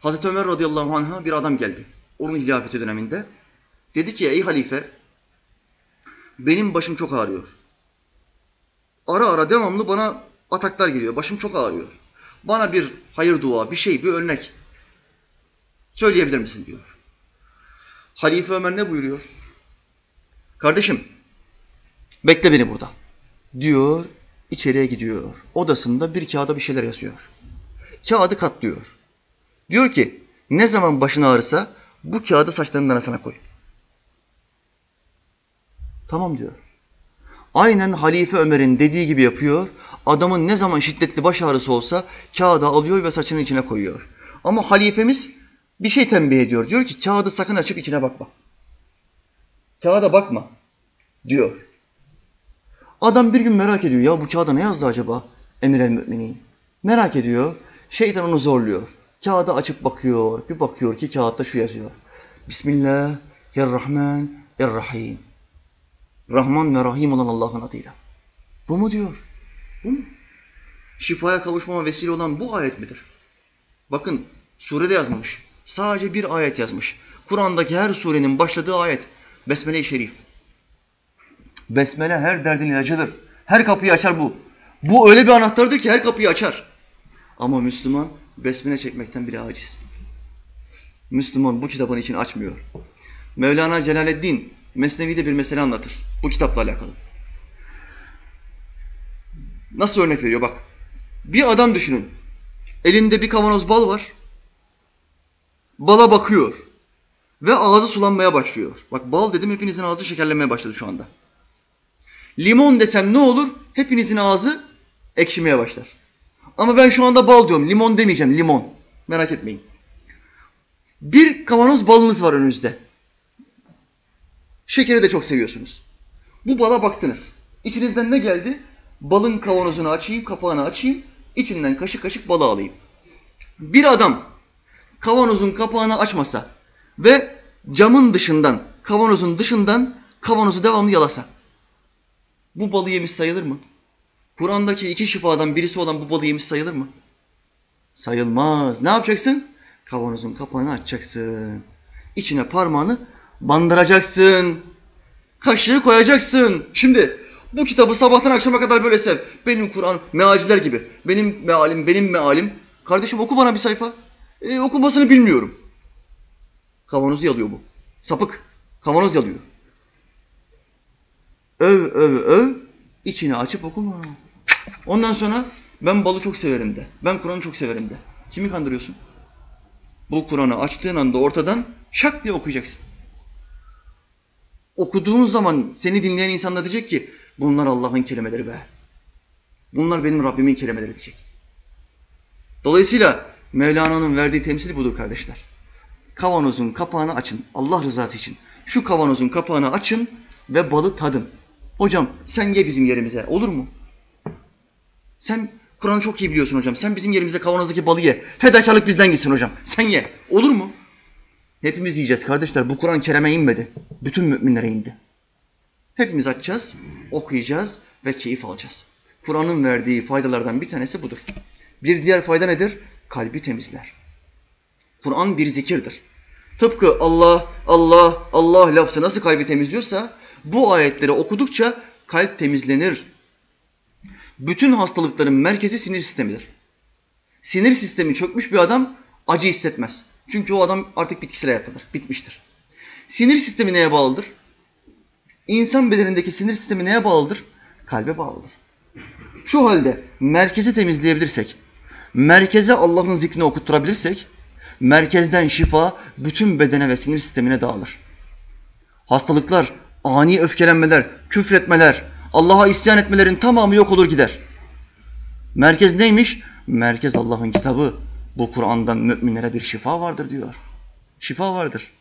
Hazreti Ömer radıyallahu anh'a bir adam geldi. Onun hilafeti döneminde. Dedi ki ey halife benim başım çok ağrıyor. Ara ara devamlı bana ataklar geliyor. Başım çok ağrıyor. Bana bir hayır dua, bir şey, bir örnek söyleyebilir misin diyor. Halife Ömer ne buyuruyor? Kardeşim bekle beni burada diyor içeriye gidiyor. Odasında bir kağıda bir şeyler yazıyor. Kağıdı katlıyor. Diyor ki ne zaman başın ağrısa bu kağıdı saçlarının arasına koy. Tamam diyor. Aynen Halife Ömer'in dediği gibi yapıyor. Adamın ne zaman şiddetli baş ağrısı olsa kağıdı alıyor ve saçının içine koyuyor. Ama halifemiz bir şey tembih ediyor. Diyor ki kağıdı sakın açıp içine bakma. Kağıda bakma diyor. Adam bir gün merak ediyor. Ya bu kağıda ne yazdı acaba? Emir el. Merak ediyor. Şeytan onu zorluyor. Kağıdı açıp bakıyor. Bir bakıyor ki kağıtta şu yazıyor. Bismillahirrahmanirrahim. Rahman ve Rahim olan Allah'ın adıyla. Bu mu diyor? Bu mu? Şifaya kavuşmama vesile olan bu ayet midir? Bakın surede yazmamış. Sadece bir ayet yazmış. Kur'an'daki her surenin başladığı ayet. Besmele-i Şerif. Besmele her derdin ilacıdır. Her kapıyı açar bu. Bu öyle bir anahtardır ki her kapıyı açar. Ama Müslüman besmele çekmekten bile aciz. Müslüman bu kitabın için açmıyor. Mevlana Celaleddin Mesnevi'de bir mesele anlatır. Bu kitapla alakalı. Nasıl örnek veriyor bak. Bir adam düşünün. Elinde bir kavanoz bal var. Bala bakıyor. Ve ağzı sulanmaya başlıyor. Bak bal dedim hepinizin ağzı şekerlenmeye başladı şu anda. Limon desem ne olur? Hepinizin ağzı ekşimeye başlar. Ama ben şu anda bal diyorum. Limon demeyeceğim. Limon. Merak etmeyin. Bir kavanoz balınız var önünüzde. Şekeri de çok seviyorsunuz. Bu bala baktınız. İçinizden ne geldi? Balın kavanozunu açayım, kapağını açayım. içinden kaşık kaşık balı alayım. Bir adam kavanozun kapağını açmasa ve camın dışından, kavanozun dışından kavanozu devamlı yalasa. Bu balı yemiş sayılır mı? Kur'an'daki iki şifadan birisi olan bu balı yemiş sayılır mı? Sayılmaz. Ne yapacaksın? Kavanozun kapağını açacaksın. İçine parmağını bandıracaksın. Kaşığı koyacaksın. Şimdi bu kitabı sabahtan akşama kadar böyle sev. Benim Kur'an mealciler gibi. Benim mealim, benim mealim. Kardeşim oku bana bir sayfa. E, okumasını bilmiyorum. Kavanozu yalıyor bu. Sapık. Kavanoz yalıyor. Öv, öv, öv. İçini açıp okuma. Ondan sonra ben balı çok severim de. Ben Kur'an'ı çok severim de. Kimi kandırıyorsun? Bu Kur'an'ı açtığın anda ortadan şak diye okuyacaksın. Okuduğun zaman seni dinleyen insanlar diyecek ki bunlar Allah'ın kelimeleri be. Bunlar benim Rabbimin kelimeleri diyecek. Dolayısıyla Mevlana'nın verdiği temsil budur kardeşler. Kavanozun kapağını açın Allah rızası için. Şu kavanozun kapağını açın ve balı tadın. Hocam sen ye bizim yerimize olur mu? Sen Kur'an'ı çok iyi biliyorsun hocam. Sen bizim yerimize kavanozdaki balı ye. Fedakarlık bizden gitsin hocam. Sen ye. Olur mu? Hepimiz yiyeceğiz kardeşler. Bu Kur'an Kerem'e inmedi. Bütün müminlere indi. Hepimiz açacağız, okuyacağız ve keyif alacağız. Kur'an'ın verdiği faydalardan bir tanesi budur. Bir diğer fayda nedir? Kalbi temizler. Kur'an bir zikirdir. Tıpkı Allah, Allah, Allah lafzı nasıl kalbi temizliyorsa bu ayetleri okudukça kalp temizlenir. Bütün hastalıkların merkezi sinir sistemidir. Sinir sistemi çökmüş bir adam acı hissetmez. Çünkü o adam artık bitkisel hayattadır, bitmiştir. Sinir sistemi neye bağlıdır? İnsan bedenindeki sinir sistemi neye bağlıdır? Kalbe bağlıdır. Şu halde merkezi temizleyebilirsek, merkeze Allah'ın zikrini okutturabilirsek, merkezden şifa bütün bedene ve sinir sistemine dağılır. Hastalıklar, ani öfkelenmeler, küfretmeler, Allah'a isyan etmelerin tamamı yok olur gider. Merkez neymiş? Merkez Allah'ın kitabı. Bu Kur'an'dan müminlere bir şifa vardır diyor. Şifa vardır.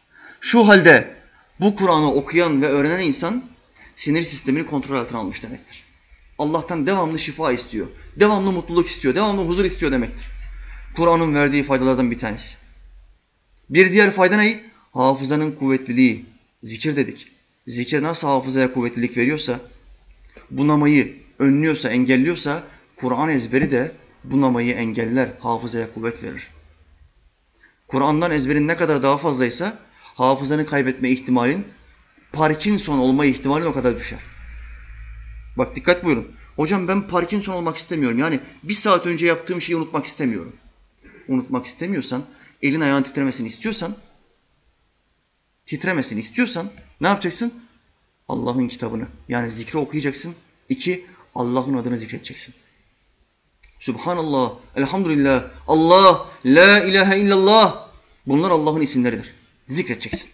Şu halde bu Kur'an'ı okuyan ve öğrenen insan sinir sistemini kontrol altına almış demektir. Allah'tan devamlı şifa istiyor. Devamlı mutluluk istiyor. Devamlı huzur istiyor demektir. Kur'an'ın verdiği faydalardan bir tanesi. Bir diğer fayda ne? Hafızanın kuvvetliliği. Zikir dedik. Zikir nasıl hafızaya kuvvetlilik veriyorsa, bunamayı önlüyorsa, engelliyorsa, Kur'an ezberi de bunamayı engeller, hafızaya kuvvet verir. Kur'an'dan ezberin ne kadar daha fazlaysa hafızanı kaybetme ihtimalin, Parkinson olma ihtimalin o kadar düşer. Bak dikkat buyurun. Hocam ben Parkinson olmak istemiyorum. Yani bir saat önce yaptığım şeyi unutmak istemiyorum. Unutmak istemiyorsan, elin ayağın titremesini istiyorsan, titremesini istiyorsan ne yapacaksın? Allah'ın kitabını yani zikri okuyacaksın. İki, Allah'ın adını zikredeceksin. Subhanallah, elhamdülillah, Allah, la ilahe illallah. Bunlar Allah'ın isimleridir. Zikredeceksin.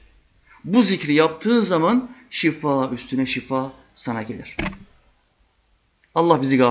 Bu zikri yaptığın zaman şifa üstüne şifa sana gelir. Allah bizi gafil